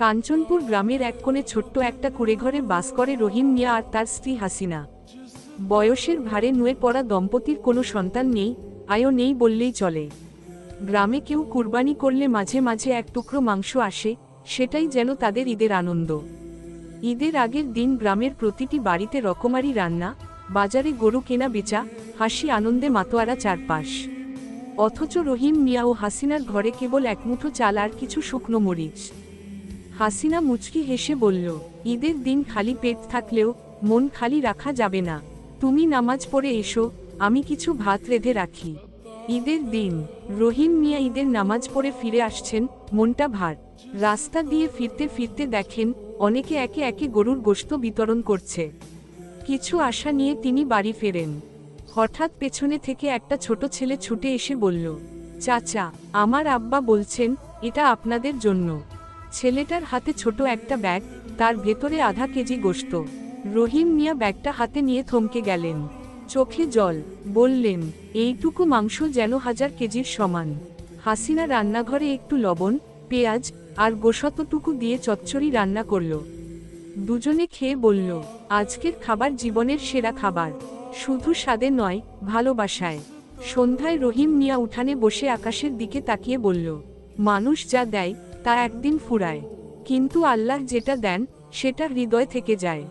কাঞ্চনপুর গ্রামের এক কোণে ছোট্ট একটা কুড়েঘরে বাস করে রহিম মিয়া আর তার স্ত্রী হাসিনা। বয়সের ভারে নুয়ে পড়া দম্পতির কোনো সন্তান নেই, আয়ও নেই বললেই চলে। গ্রামে কেউ কুরবানি করলে মাঝে মাঝে এক টুকরো মাংস আসে, সেটাই যেন তাদের ঈদের আনন্দ। ঈদের আগের দিন গ্রামের প্রতিটি বাড়িতে রকমারি রান্না, বাজারে গরু কেনা বেচা, হাসি আনন্দে মাতোয়ারা চারপাশ। অথচ রহিম মিয়া ও হাসিনার ঘরে কেবল এক মুঠো চাল আর কিছু শুকনো মরিচ। হাসিনা মুচকি হেসে বলল, ঈদের দিন খালি পেট থাকলেও মন খালি রাখা যাবে না। তুমি নামাজ পড়ে এসো, আমি কিছু ভাত রেঁধে রাখি। ঈদের দিন, রহিম মিয়া ঈদের নামাজ পড়ে ফিরে আসছেন, মনটা ভার। রাস্তা দিয়ে ফিরতে ফিরতে দেখেন, অনেকে একে একে গরুর গোশত বিতরণ করছে। কিছু আশা নিয়ে তিনি বাড়ি ফেরেন। হঠাৎ পেছনে থেকে একটা ছোট ছেলে ছুটে এসে বলল, চাচা, আমার আব্বা বলছেন, এটা আপনাদের জন্য। ছেলেটার হাতে ছোট একটা ব্যাগ, তার ভেতরে আধা কেজি গোশত। রহিম মিয়া ব্যাগটা হাতে নিয়ে থমকে গেলেন। চোখে জল, বললেন, এইটুকু মাংস যেন হাজার কেজির সমান। হাসিনা রান্নাঘরে একটু লবণ, পেঁয়াজ আর গোশতটুকু দিয়ে চচ্চড়ি রান্না করল। দুজনে খেয়ে বলল, আজকের খাবার জীবনের সেরা খাবার। শুধু স্বাদে নয়, ভালোবাসায়। সন্ধ্যায় রহিম মিয়া উঠানে বসে আকাশের দিকে তাকিয়ে বলল, মানুষ যা দেয় তা একদিন ফুরায়। কিন্তু আল্লাহ যেটা দেন সেটা হৃদয় থেকে যায়।